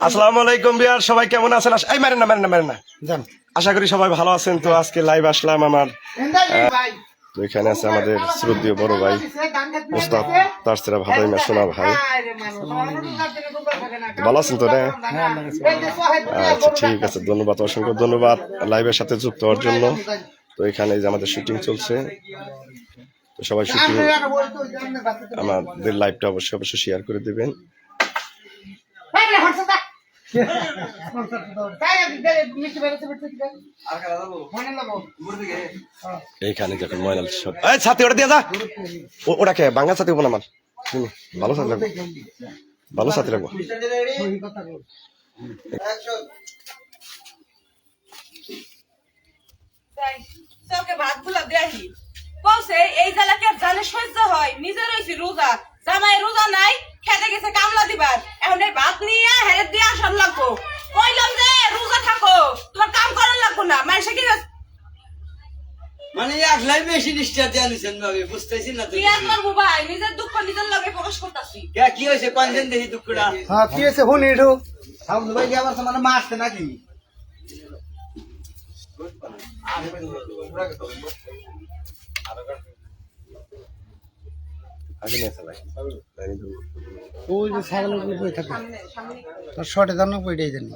আসসালামু আলাইকুম বিয়ার সবাই কেমন আছেন? এই মারেন না মারেন না মারেন না। যান। আশা করি সবাই ভালো আছেন। তো আজকে লাইভ আসলাম আমার তো এখানে আছে আমাদের শ্রদ্ধীয় বড় ভাই ওস্তাদ তার সেরা না শোনা ভাই। ভালো আছেন তো রে আচ্ছা ঠিক আছে ধন্যবাদ অসংখ্য ধন্যবাদ লাইভের সাথে যুক্ত হওয়ার জন্য। তো এখানে যে আমাদের শুটিং চলছে তো সবাই শুটিং আমাদের লাইভটা অবশ্যই অবশ্যই শেয়ার করে দেবেন। এইখানে যখন ময়নাল ছাতি ওটা দিয়ে যা ওটা কে বাংলা ছাতি হব না আমার ভালো ছাতি লাগবো ভালো ছাতি লাগবো এই জেলাকে জানে সহ্য হয় নিজে রয়েছি রোজা জামাই রোজা নাই খেতে গেছে কামলা দিবার। এখন এই ভাত নিয়ে হেরে দিয়ে আসার লাগবো। কইলাম যে রোজা থাকো তোমার কাম করার লাগবো না। মানুষে কি মানে একলাই বেশি নিষ্ঠা দিয়ে আনিছেন ভাবি বুঝতেছি না তো কি আর করব ভাই? নিজের দুঃখ নিজের লগে প্রকাশ করতেছি। কে কি হয়েছে? কয়দিন দেখি দুঃখটা? হ্যাঁ কি হয়েছে হুন এটু সাউন্ড ভাই কি আবার মানে মারছে নাকি? ওই যে ছাগলের উপরে বই থাকে। তার শর্টে জানো বইটাই জানি।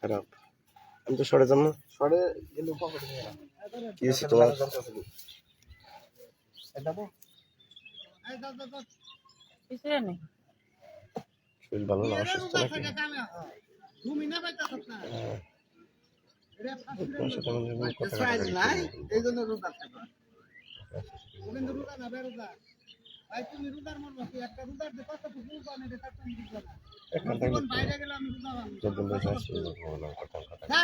খারাপ। আমি তো কি হয়েছে তোমার? শরীর ভালো না অসুস্থ নাকি? সাথে কথা কাটাকাটি করি। এই জন্য রোজা থাকবা কিন্তু রোজা না বেরোজা ভাই তুমি রোজার মরবা কি? একটা রোজার যে কত ফুল বানে রে তার তুমি রোজা না। বাইরে গেলে আমি বানি বলব কথা কথা না।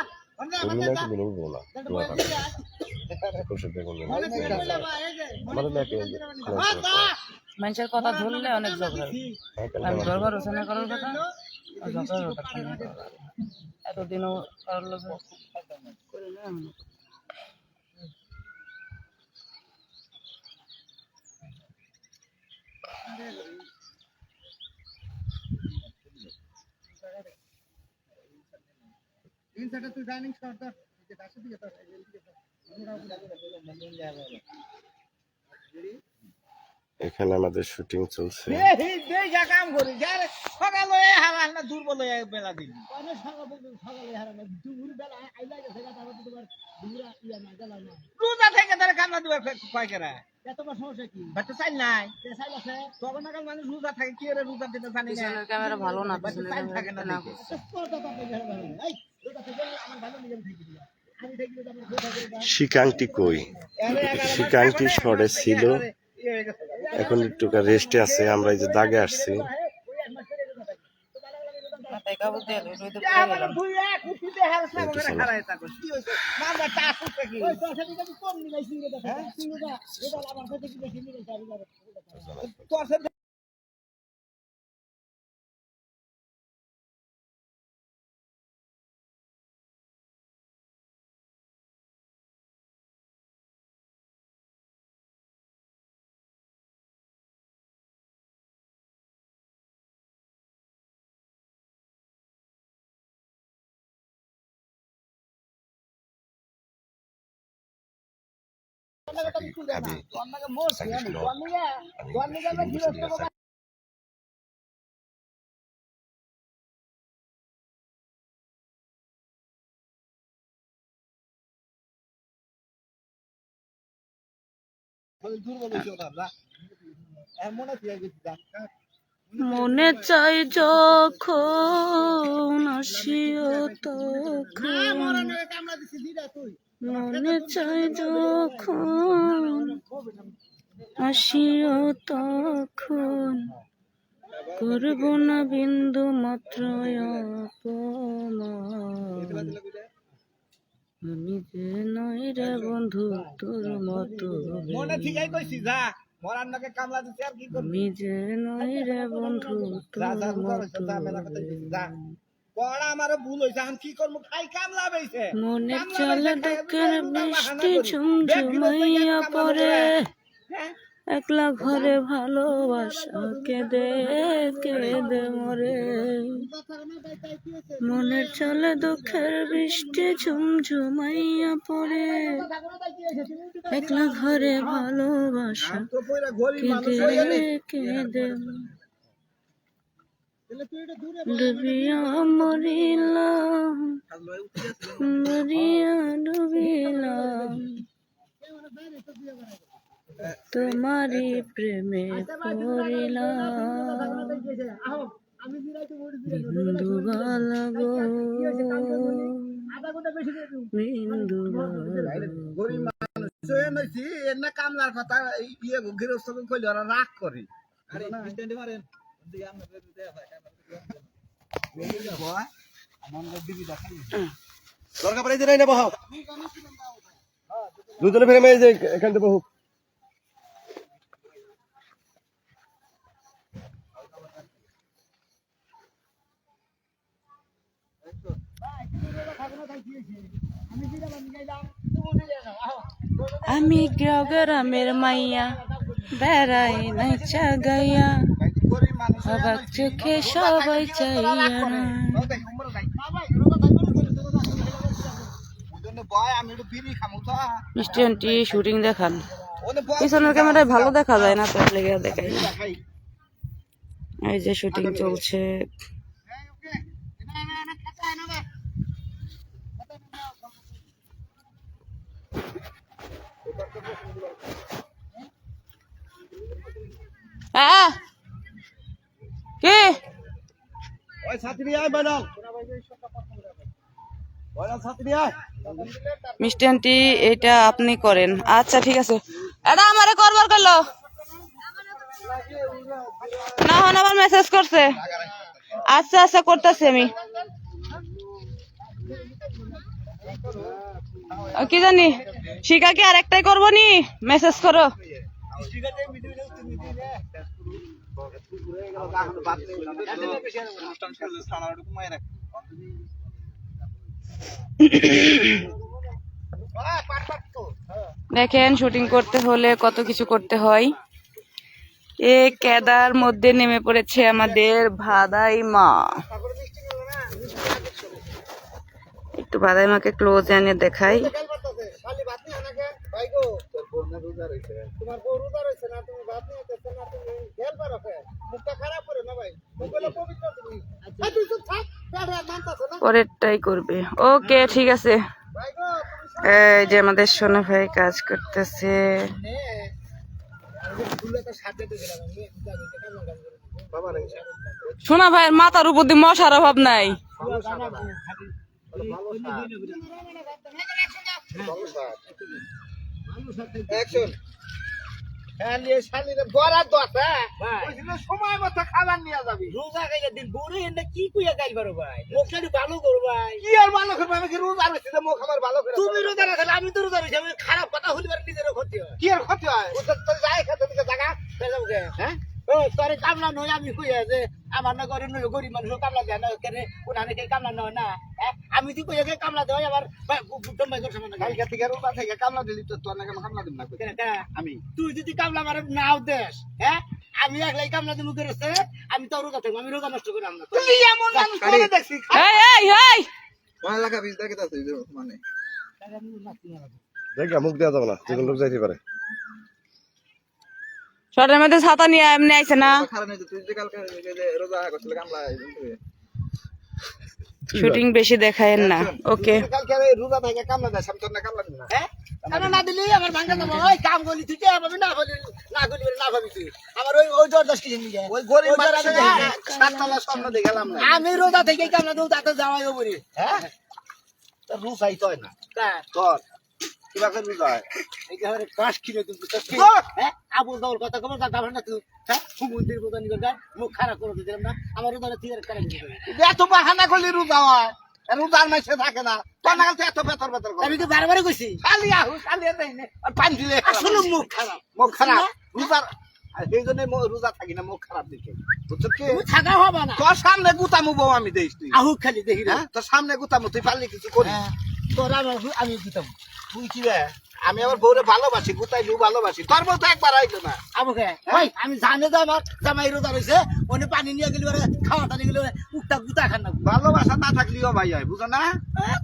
মানুষের কথা ধরলে অনেক ঝগড়া হয়। আমি ধরবো রচনা করার কথা? আর কথা। এতদিনও কারোর লোক করে না আমি। ইনসাইডে তুই ডাইনিং শট দর যে দাসে দিকে চলছে এই দেই যা কাম করি আমাদের শুটিং চলছে। ইয়া রোজা থেকে তার কান্না দিবার রোজা থাকে কি রে রোজা দিতে জানি না। ক্যামেরা ভালো না থাকে না শিকাংটি কই? শিকাংটি সরে ছিল। এখন একটু রেস্টে আছে আমরা এই যে দাগে আসছি। মাথায় মনে চাই যখন আসিও তখন। মনে চাই যখন আসিও তখন করব না বিন্দু মাত্র অপমান। আমি যে নই রে বন্ধু তোর মতো মনে ঠিকই কইছি যা মরার নাকে কামলা দিতে আর কি করবি? আমি যে নই রে বন্ধু তোর রোজা ভুল হইছে আমি কি করব খাই মনে চলে বৃষ্টি ঝুমঝুমাইয়া পড়ে হ্যাঁ? একলা ঘরে ভালোবাসা কেঁদে কেঁদে মরে মনের চলে দুঃখের বৃষ্টি ঝুমঝুমাইয়া পড়ে একলা ঘরে ভালোবাসা কেঁদে কেঁদে ডুবিয়া মরিলাম মরিয়া ডুবিলাম। তোমারই প্রেমে পড়িলাম। কথা ইয়ে গৃহস্থ কইলে রাগ করে দরকার পড়ে নাই না বহাও দুজনে ফেরে মেয়ে যে এখান থেকে বহু। আমি গ্রামের মাইয়া বেড়াই নাইচা গাইয়া। অবাক চোখে সবাই চাইয়া তো মিষ্টি শুটিং দেখান। পিছনের ক্যামেরায় ভালো দেখা যায় না তার লেগে দেখাই। এই যে শুটিং চলছে। হ্যাঁ। কি? ওই ছাত্রী আয় বানাল বয়লা মিষ্টি এটা আপনি করেন। আচ্ছা ঠিক আছে। এটা আমারে করবার করল। না হন আবার মেসেজ করছে। আচ্ছা আচ্ছা করতেছি আমি। কি জানি? শিখা কি আরেকটাই করব নি? মেসেজ করো। দেখেন শুটিং করতে হলে কত কিছু করতে হয়। এ কেদার মধ্যে নেমে পড়েছে আমাদের ভাদাই মা। একটু ভাদাই মাকে ক্লোজ এনে দেখাই। খালি ভাত নিয়ে আনাকে তোমার বউ রোজা রয়েছে না তুমি ভাত নিয়ে আসতেছো না তুমি গেল পারো মুখটা খারাপ করে না ভাই? মুখ পবিত্র তুমি। এই তুই চুপ থাক পেটে আর মানতাছো না। পরেরটাই করবে। ওকে ঠিক আছে। এই যে আমাদের সোনা ভাই কাজ করতেছে। ভুলে সোনা ভাইয়ের মাথার উপর দিয়ে মশার অভাব নাই। অ্যাকশন সময় মতো খাবার নিয়ে যাবি। রোজা গাইলে দিন বুড়ি এনে কি কইয়া গাইল পারো ভাই? মুখটা ভালো করো ভাই। কি আর ভালো করব? আমি কি রোজা রয়েছি মুখ আমার ভালো করে তুমি রোজা রাখলে আমি তো রোজা রয়েছি আমি খারাপ কথা হলি পারে ক্ষতি হয়। কি আর ক্ষতি হয়? যাই খেতে জায়গা হ্যাঁ? তোর কামলা নয় আমি কইয়া যে আমার না ঘরে নয় গরিব মানুষ কামলা দেয় না কেনে ওনানে কে কামলা নয় না? হ্যাঁ? আমি তুই কইয়া কামলা দেয় আবার ডম্বাই করছে মানে কালকে থেকে রোজা থেকে কামলা দিলি তো তোর না কেন কামলা না আমি। তুই যদি কামলা মারে নাও দেশ হ্যাঁ আমি একলাই কামলা দিমু করেছে আমি তো রোজা থাকব আমি রোজা নষ্ট করে আমরা তুই এমন মানুষ করে দেখছি। এই এই এই! দেখ মুখ দেওয়া যাবে না যে লোক যাইতে পারে। শর্টের মধ্যে ছাতা নিয়ে এমনি আইছে না। শুটিং বেশি দেখায়েন না ওকে। আমি আমি না হ্যাঁ? দিলি আমার ভাঙ্গা দেবো। ওই কাম করলি তুই কে না বলি না করলি না পাবি তুই। আমার ওই ওই জ্বর দশ কেজি ওই গরিব সাততলা স্বপ্ন দেখালাম না। আমি রোজা থেকে কামলা দেবো তাতে যাওয়াই বলি হ্যাঁ? তোর রোজাই তো না। তোর কিবা করবি কাশ হ্যাঁ? আবুল দাউল কথা কবে তা গাবেন না তুই। হ্যাঁ? সুমন্দির বোঝা নিয়ে গান মুখ খারাপ করে দিলাম না। আমার রোজা ঠিক করে এত বাহানা করলি রোজা হয়। রোজার মাসে থাকে না। তোর না এত বেতর বেতর আমি তো বারবার কইছি? খালি আহু খালি দেই নে। আর পানি দিলে আসলে মুখ খারাপ। মুখ খারাপ। রোজার এই জন্য রোজা থাকি না মুখ খারাপ দেখে। বুঝছ কি? থাকা হবে না। তোর সামনে গুতামু বউ আমি দেইস তুই। আহু খালি দেখি হ্যাঁ? তোর সামনে গুতামু তুই পারলি কিছু করি তোর আমি আমি গুতামু তুই কি রে? আমি আমার বউরে ভালোবাসি গুতাই বউ ভালোবাসি? তোর বউ তো একবার আইলো না। আমাকে? ওই আমি জানি যে আমার জামাই রোজা রয়েছে ওনে পানি নিয়ে গেলি ওরে খাওয়া টানি গেলি উঠটা গুতা খান না। ভালোবাসা না থাকলেও ভাই হয় বুঝো না?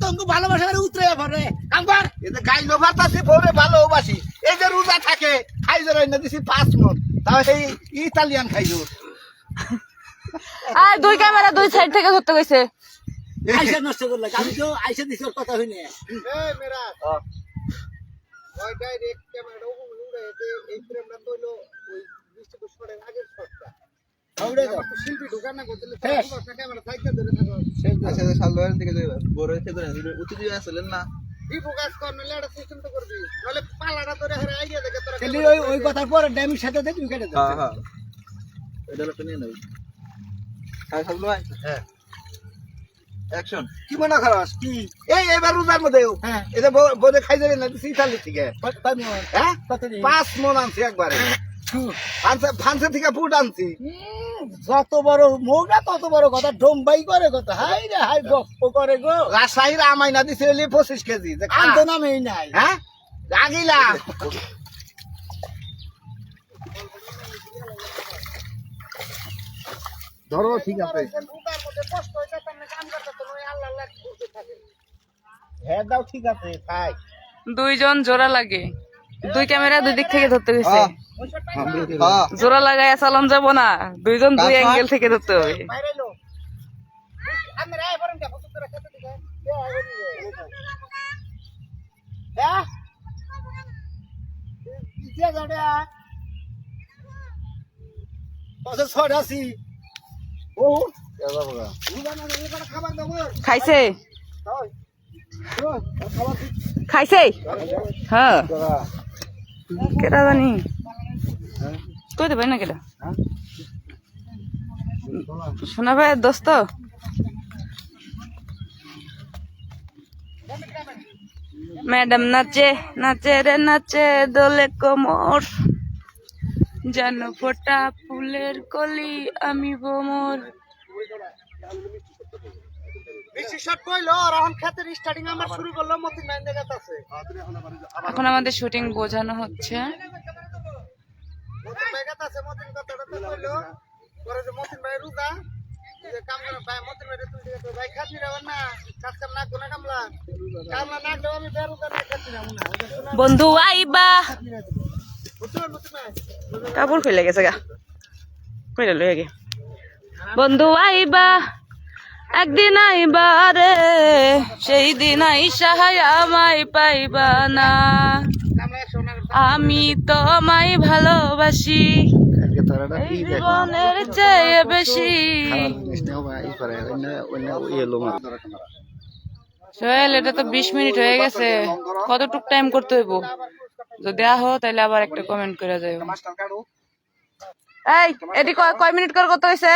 তোমাকে ভালোবাসা করে উতরে পরে কাম কর। এতে গাইলো ভাতাছি বউরে ভালোবাসি। এই যে রোজা থাকে খাইজো রাইনা দিছি পাঁচ মন তাও সেই ইতালিয়ান খাইজো আর দুই ক্যামেরা দুই সাইড থেকে ধরতে গেছে। আইসা নষ্ট করলে আমি তো আইসা দিছি কথা হইনি এই মেরা ওই ডাইরেক্ট ক্যামেরাটা ওখানে উড়ে এতে এই ফ্রেমটা তৈলো ওই বৃষ্টি তো সরে আগের শটটা উড়ে দাও। তো শিল্পী ঢোকার না। ক্যামেরা থাকো। আচ্ছা না। তো খালি ওই ওই কথার পরে ড্যামির সাথে দেখি কেটে দাও। হ্যাঁ হ্যাঁ। এটা নিয়ে নেবে হ্যাঁ হ্যাঁ। অ্যাকশন কি মনে করস? কি? এই এবার রোজার মধ্যে হ্যাঁ। এটা বোধে খাই যাবে না ইতালি থেকে? হ্যাঁ? পাঁচ মন আনছি একবারে। ফান্সে থেকে ফুট আনছি। যত বড় মৌটা তত বড় কথা ডোম্বাই করে কথা। হাই রে হাই গপ্প করে গো। রাজশাহীর আমাই না দিছে হলে পঁচিশ কেজি। যে খা। নামেই নাই। হ্যাঁ? আগিলা ধরো ঠিক আছে। হ্যাঁ দাও ঠিক আছে তাই দুইজন জোড়া লাগে দুই ক্যামেরা দুই দিক থেকে ধরতে গেছে হ্যাঁ জোড়া লাগাই চালান যাব না দুইজন দুই? অ্যাঙ্গেল থেকে ধরতে হবে ছড়াছি ও খাইছে? খাইছে? হ্যাঁ। কেটা জানি? কই দেবে না কেটা শোনা ভাই, দোস্ত? ম্যাডাম নাচে নাচে রে, নাচে দোলে কোমর। যেন ফোটা ফুলের কলি, আমি বোমর। এখন স্টার্টিং আমার শুরু করল মতিন মাইন দেখাত এখন আমাদের শুটিং বোঝানো হচ্ছে। মতিন ভাই কাছে আছে মতিন কথাটা তো কইলো। পরে যে মতিন ভাই রুদা কাম করে ভাই মতিন তুমি ঠিক আছে ভাই খাতি রাখবেন না কাজ কাম না কামলা। কামলা না দেও আমি বেরুদা না খাতি রাখব না ওটা শোনা বন্ধু আইবা। কাপড় খুলে গেছে গা। খুলে লয়ে গে। বন্ধু আইবা, একদিন আইবা রে, সেই দিন আইসা আমায় পাইবা না। আমি তোমায় ভালোবাসি এটা তো বিশ মিনিট হয়ে গেছে। কতটুক টাইম করতে হইব? যদি আহো তাহলে আবার একটা কমেন্ট করে কাড়ো এই এটি কয়- কয় মিনিট করে কত হয়েছে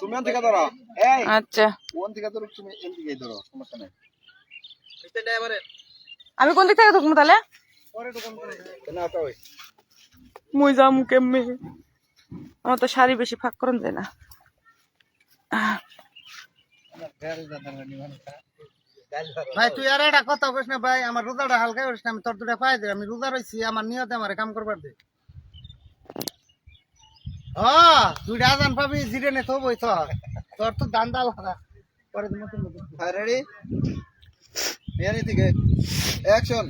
তুমি থেকে ধরো। এই আচ্ছা। কোন থেকে ধরো তুমি এম দিকে ধরো সমস্যা নাই। আমি কোন দিক থেকে ঢুকবো তাহলে? মুই যাম কেমনে? আমার তো শাড়ি বেশি ফাঁক করেন যায় না। ভাই তুই আর একটা কথা কইস না ভাই আমার রোজাটা হালকা করিস না আমি তোর দুটা পাই দে আমি রোজা রইছি আমার নিয়তে আমার কাম করবার দে। হ্যাঁ দুইটা আজান পাবি জিরে নে তো বই তো তোর তো দান দাল পরে হ্যাঁ রেডি বিয়ানি থেকে। অ্যাকশন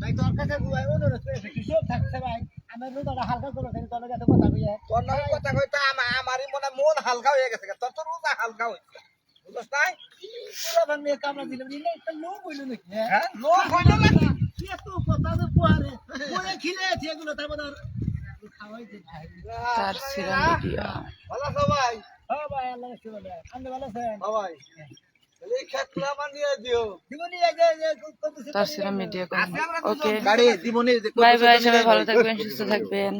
ভাই তোর কাছে গুয়াই অনুরোধ করেছে কিছু থাকছে ভাই? আমার রোজাটা হালকা করো কিন্তু তোর কাছে কথা কইয়া তোর কথা আমারই মনে মন হালকা হয়ে গেছে তোর তো রোজা হালকা হইছে বুঝছ নাই? পুরো ভাঙিয়ে কামড়া দিলাম নি না একটা লো বইলো নাকি হ্যাঁ? হ্যাঁ হইল না কি এত কথা পোয়ারে পরে খিলে এগুলো তারপর তার সিরা মিডিয়া ভালো সবাই। ভাই হ্যাঁ ভাই আল্লাহ আপনি ভালো আছেন? ভাই তার মিডিয়া ওকে। বাই বাই সবাই ভালো থাকবেন সুস্থ থাকবেন।